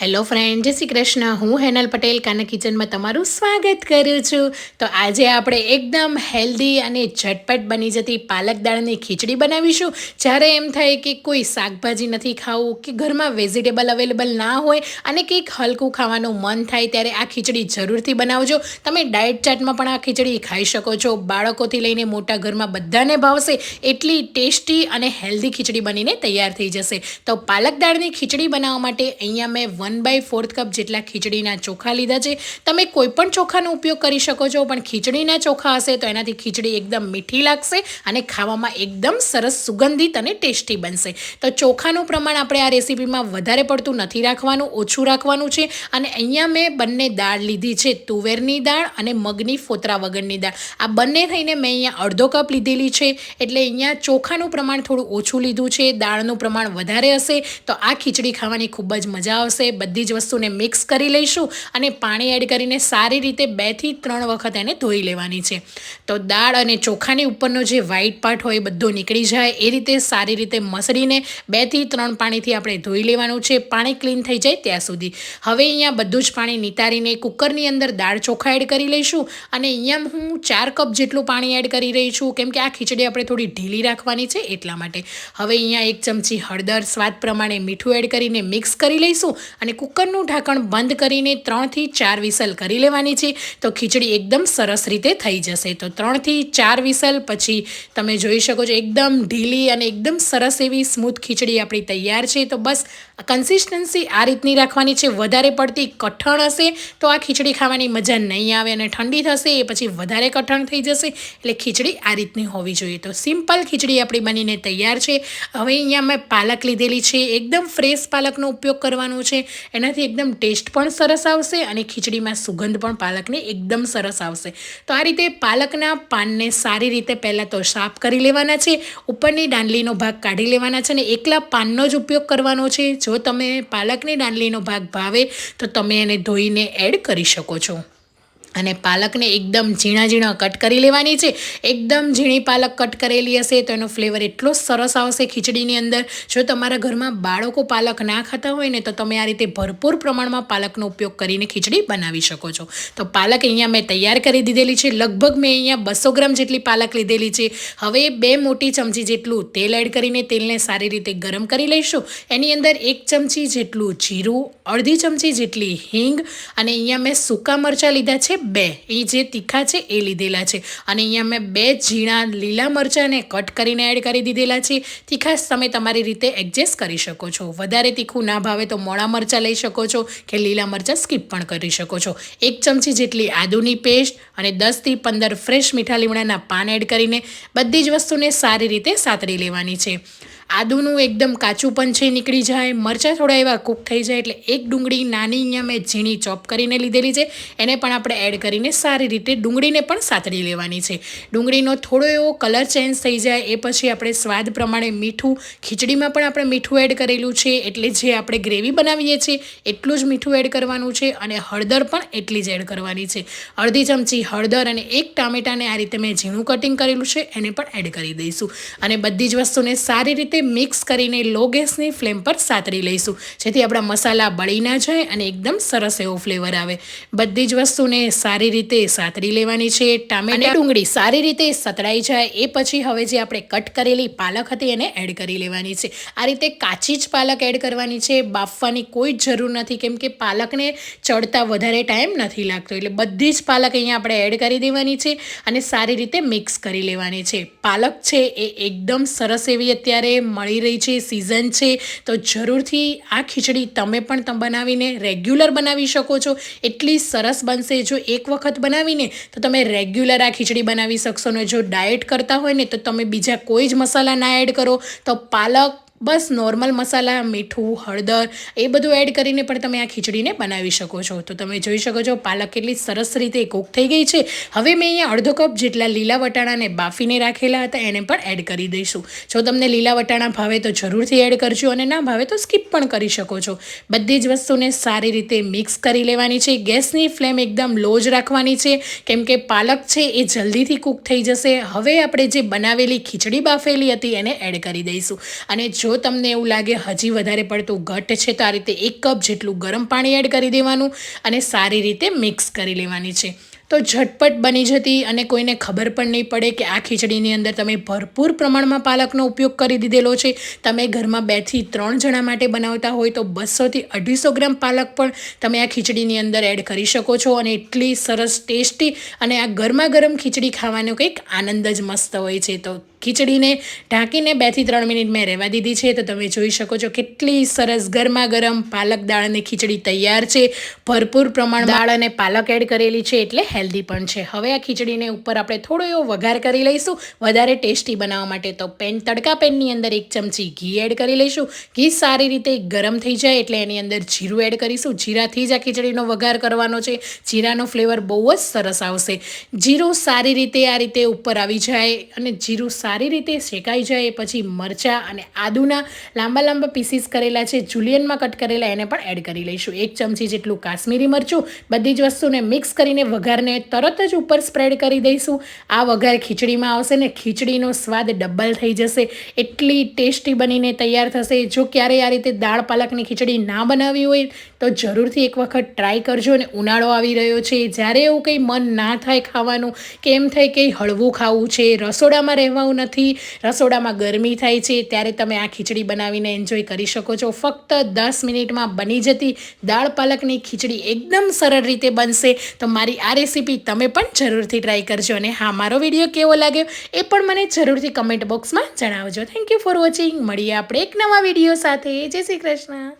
Hello friend, જય શ્રી કૃષ્ણ. હું હેનલ પટેલ, કાના કિચનમાં તમારું સ્વાગત કરું છું. તો આજે આપણે એકદમ હેલ્ધી અને ઝટપટ બની જતી પાલક દાળની ખીચડી બનાવીશું. જ્યારે એમ થાય કે કોઈ શાકભાજી નથી ખાવું, કે ઘરમાં વેજીટેબલ અવેલેબલ ના હોય અને કંઈક હલકું ખાવાનું મન થાય ત્યારે આ ખીચડી જરૂરથી બનાવજો. તમે ડાયટ ચાટમાં પણ આ ખીચડી ખાઈ શકો છો. બાળકોથી લઈને મોટા ઘરમાં બધાને ભાવશે એટલી ટેસ્ટી અને હેલ્ધી ખીચડી બનીને તૈયાર થઈ જશે. તો પાલક દાળની ખીચડી બનાવવા માટે અહીંયા મેં વન બાય ફોર્થ કપ જેટલા ખીચડીના ચોખા લીધા છે. તમે કોઈ પણ ચોખાનો ઉપયોગ કરી શકો છો, પણ ખીચડીના ચોખા હશે તો એનાથી ખીચડી એકદમ મીઠી લાગશે અને ખાવામાં એકદમ સરસ સુગંધિત અને ટેસ્ટી બનશે. તો ચોખાનું પ્રમાણ આપણે આ રેસીપીમાં વધારે પડતું નથી રાખવાનું, ઓછું રાખવાનું છે. અને અહીંયા મેં બંને દાળ લીધી છે, તુવેરની દાળ અને મગની ફોતરા વગરની દાળ. આ બંને થઈને મેં અહીંયા અડધો કપ લીધેલી છે, એટલે અહીંયા ચોખાનું પ્રમાણ થોડું ઓછું લીધું છે, દાળનું પ્રમાણ વધારે હશે, તો આ ખીચડી ખાવાની ખૂબ જ મજા આવશે. બધી જ વસ્તુને મિક્સ કરી લઈશું અને પાણી એડ કરીને સારી રીતે બેથી ત્રણ વખત એને ધોઈ લેવાની છે. તો દાળ અને ચોખાની ઉપરનો જે વ્હાઈટ પાર્ટ હોય બધો નીકળી જાય. એ રીતે સારી રીતે મસળીને બેથી ત્રણ પાણીથી આપણે ધોઈ લેવાનું છે. પાણી ક્લીન થઈ જાય ત્યાં સુધી. હવે અહીંયા બધું જ પાણી નિતારીને કુકરની અંદર દાળ ચોખા એડ કરી લઈશું અને અહીંયા હું ચાર કપ જેટલું પાણી એડ કરી રહી છું. કેમ કે આ ખીચડી આપણે થોડી ઢીલી રાખવાની છે એટલા માટે. હવે અહીંયા એક ચમચી હળદર સ્વાદ પ્રમાણે મીઠું એડ કરીને મિક્સ કરી લઈશું અને કુકરનું ઢાંકણ બંધ કરીને ત્રણથી ચાર વિસલ કરી લેવાની છે. તો ખીચડી એકદમ સરસ રીતે થઈ જશે. તો ત્રણથી ચાર વિસલ પછી તમે જોઈ શકો છો, એકદમ ઢીલી અને એકદમ સરસ એવી સ્મૂથ ખીચડી આપણી તૈયાર છે. તો બસ કન્સિસ્ટન્સી આ રીતની રાખવાની છે. વધારે પડતી કઠણ હશે તો આ ખીચડી ખાવાની મજા નહીં આવે અને ઠંડી થશે એ પછી વધારે કઠણ થઈ જશે. એટલે ખીચડી આ રીતની હોવી જોઈએ. તો સિમ્પલ ખીચડી આપણી બનીને તૈયાર છે. હવે અહીંયા મેં પાલક લીધેલી છે. એકદમ ફ્રેશ પાલકનો ઉપયોગ કરવાનો છે. એનાથી એકદમ ટેસ્ટ પણ સરસ આવશે અને ખીચડીમાં સુગંધ પણ પાલકની એકદમ સરસ આવશે. તો આ રીતે પાલકના પાનને સારી રીતે પહેલાં તો સાફ કરી લેવાના છે, ઉપરની દાંડલીનો ભાગ કાઢી લેવાના છે અને એકલા પાનનો જ ઉપયોગ કરવાનો છે. જો તમે પાલકની દાંડલીનો ભાગ ભાવે તો તમે એને ધોઈને એડ કરી શકો છો. અને પાલકને એકદમ ઝીણા ઝીણા કટ કરી લેવાની છે. એકદમ ઝીણી પાલક કટ કરેલી હશે તો એનો ફ્લેવર એટલો સરસ આવશે ખીચડીની અંદર. જો તમારા ઘરમાં બાળકો પાલક ના ખાતા હોય ને તો તમે આ રીતે ભરપૂર પ્રમાણમાં પાલકનો ઉપયોગ કરીને ખીચડી બનાવી શકો છો. તો પાલક અહીંયા મેં તૈયાર કરી દીધેલી છે. લગભગ મેં અહીંયા બસો ગ્રામ જેટલી પાલક લીધેલી છે. હવે બે મોટી ચમચી જેટલું તેલ એડ કરીને તેલને સારી રીતે ગરમ કરી લઈશું. એની અંદર એક ચમચી જેટલું જીરું, અડધી ચમચી જેટલી હિંગ અને અહીંયા મેં સૂકા મરચાં લીધા છે. બે. એ જે તીખા છે એ લીધેલા છે. અને અહીંયા મેં બે ઝીણા લીલા મરચાંને કટ કરીને એડ કરી દીધેલા છે. તીખાશ તમે તમારી રીતે એડજસ્ટ કરી શકો છો. વધારે તીખું ના ભાવે તો મોડા મરચાં લઈ શકો છો કે લીલા મરચાં સ્કીપ પણ કરી શકો છો. એક ચમચી જેટલી આદુની પેસ્ટ અને દસથી પંદર ફ્રેશ મીઠા લીમડાના પાન એડ કરીને બધી જ વસ્તુને સારી રીતે સાતરી લેવાની છે. આદુનું એકદમ કાચું પણ છે, નીકળી જાય. મરચાં થોડા એવા કૂક થઈ જાય એટલે એક ડુંગળી નાની અહીંયા મેં ઝીણી ચોપ કરીને લીધેલી છે. એને પણ આપણે એડ કરીને સારી રીતે ડુંગળીને પણ સાતળી લેવાની છે. ડુંગળીનો થોડો એવો કલર ચેન્જ થઈ જાય, એ પછી આપણે સ્વાદ પ્રમાણે મીઠું, ખીચડીમાં પણ આપણે મીઠું એડ કરેલું છે, એટલે જે આપણે ગ્રેવી બનાવીએ છીએ, એટલું જ મીઠું એડ કરવાનું છે અને હળદર પણ એટલી જ એડ કરવાની છે. અડધી ચમચી હળદર અને એક ટામેટાને આ રીતે મેં ઝીણું કટિંગ કરેલું છે, એને પણ એડ કરી દઈશું. અને બધી જ વસ્તુને સારી રીતે મિક્સ કરીને લો ગેસની ફ્લેમ પર સાતરી લઈશું. જેથી આપણા મસાલા બળી ના જાય અને એકદમ સરસ એવો ફ્લેવર આવે. બધી જ વસ્તુને સારી રીતે સાતરી લેવાની છે. ટામેટા ડુંગળી સારી રીતે સતળાઈ જાય. એ પછી હવે જે આપણે કટ કરેલી પાલક હતી એને એડ કરી લેવાની છે. આ રીતે કાચી જ પાલક એડ કરવાની છે. બાફવાની કોઈ જ જરૂર નથી, કેમ કે પાલકને ચડતા વધારે ટાઈમ નથી લાગતો. એટલે બધી જ પાલક અહીંયા આપણે એડ કરી દેવાની છે અને સારી રીતે મિક્સ કરી લેવાની છે. પાલક છે એ એકદમ સરસ એવી અત્યારે મળી રહી છે સિઝન છે, તો જરૂરથી આ ખીચડી તમે પણ તમે બનાવીને રેગ્યુલર બનાવી શકો છો. એટલી સરસ બનશે જો એક વખત બનાવીને, તો તમે રેગ્યુલર આ ખીચડી બનાવી શકશો ને જો ડાયટ કરતા હોય ને, તો તમે બીજા કોઈ જ મસાલા ના એડ કરો. તો પાલક બસ નોર્મલ મસાલા, મીઠું, હળદર, એ બધું એડ કરીને પણ તમે આ ખીચડીને બનાવી શકો છો. તો તમે જોઈ શકો છો, પાલક કેટલી સરસ રીતે કૂક થઈ ગઈ છે. હવે મેં અહીંયા અડધો કપ જેટલા લીલા વટાણાને બાફીને રાખેલા હતા, એને પણ એડ કરી દઈશું. જો તમને લીલા વટાણા ભાવે તો જરૂરથી એડ કરજો અને ના ભાવે તો સ્કીપ પણ કરી શકો છો. બધી જ વસ્તુને સારી રીતે મિક્સ કરી લેવાની છે. ગેસની ફ્લેમ એકદમ લો જ રાખવાની છે. કેમ કે પાલક છે એ જલ્દીથી કૂક થઈ જશે. હવે આપણે જે બનાવેલી ખીચડી બાફેલી હતી એને એડ કરી દઈશું. અને જો જો તમને એવું લાગે હજી વધારે પડતું ઘટ છે, તો આ રીતે એક કપ જેટલું ગરમ પાણી એડ કરી દેવાનું અને સારી રીતે મિક્સ કરી લેવાની છે. તો ઝટપટ બની જતી અને કોઈને ખબર પણ નહીં પડે કે આ ખીચડીની અંદર તમે ભરપૂર પ્રમાણમાં પાલકનો ઉપયોગ કરી દીધેલો છે. તમે ઘરમાં બેથી ત્રણ જણા માટે બનાવતા હોય તો બસોથી અઢીસો ગ્રામ પાલક પણ તમે આ ખીચડીની અંદર એડ કરી શકો છો અને એટલી સરસ ટેસ્ટી અને આ ગરમા ગરમ ખીચડી ખાવાનો કંઈક આનંદ જ મસ્ત હોય છે. તો ખીચડીને ઢાંકીને બેથી ત્રણ મિનિટ મેં રહેવા દીધી છે. તો તમે જોઈ શકો છો કેટલી સરસ ગરમા ગરમ પાલક દાળની ખીચડી તૈયાર છે. ભરપૂર પ્રમાણ દાળ અને પાલક એડ કરેલી છે એટલે હેલ્ધી પણ છે. હવે આ ખીચડીને ઉપર આપણે થોડો એવો વઘાર કરી લઈશું. વધારે ટેસ્ટી બનાવવા માટે તો પેન, તડકા પેનની અંદર એક ચમચી ઘી એડ કરી લઈશું. ઘી સારી રીતે ગરમ થઈ જાય એટલે એની અંદર જીરું એડ કરીશું. જીરાથી જ આ ખીચડીનો વઘાર કરવાનો છે. જીરાનો ફ્લેવર બહુ જ સરસ આવશે. જીરું સારી રીતે આ રીતે ઉપર આવી જાય અને જીરું સારી રીતે શેકાઈ જાય પછી મરચાં અને આદુના લાંબા લાંબા પીસીસ કરેલા છે જુલિયનમાં કટ કરેલા, એને પણ એડ કરી લઈશું. એક ચમચી જેટલું કાશ્મીરી મરચું, બધી જ વસ્તુને મિક્સ કરીને વઘારને તરત જ ઉપર સ્પ્રેડ કરી દઈશું. આ વઘાર ખીચડીમાં આવશે ને ખીચડીનો સ્વાદ ડબલ થઈ જશે. એટલી ટેસ્ટી બનીને તૈયાર થશે. જો ક્યારેય આ રીતે દાળ પાલકની ખીચડી ના બનાવી હોય, તો જરૂરથી એક વખત ટ્રાય કરજો અને ઉનાળો આવી રહ્યો છે. જ્યારે એવું કંઈ મન ના થાય ખાવાનું કે એમ થાય કે હળવું ખાવું છે, રસોડામાં રહેવાનું નથી. રસોડામાં ગરમી થાય છે, ત્યારે તમે આ ખીચડી બનાવીને એન્જોય કરી શકો છો. ફક્ત દસ મિનિટમાં બની જતી દાળ પાલકની ખીચડી એકદમ સરળ રીતે બનશે. તો મારી આ રેસીપી તમે પણ જરૂરથી ટ્રાય કરજો. અને હા, મારો વીડિયો કેવો લાગ્યો એ પણ મને જરૂરથી કમેન્ટ બોક્સમાં જણાવજો. થેન્ક યુ ફોર વોચિંગ મળીએ આપણે એક નવા વીડિયો સાથે. જય શ્રી કૃષ્ણ.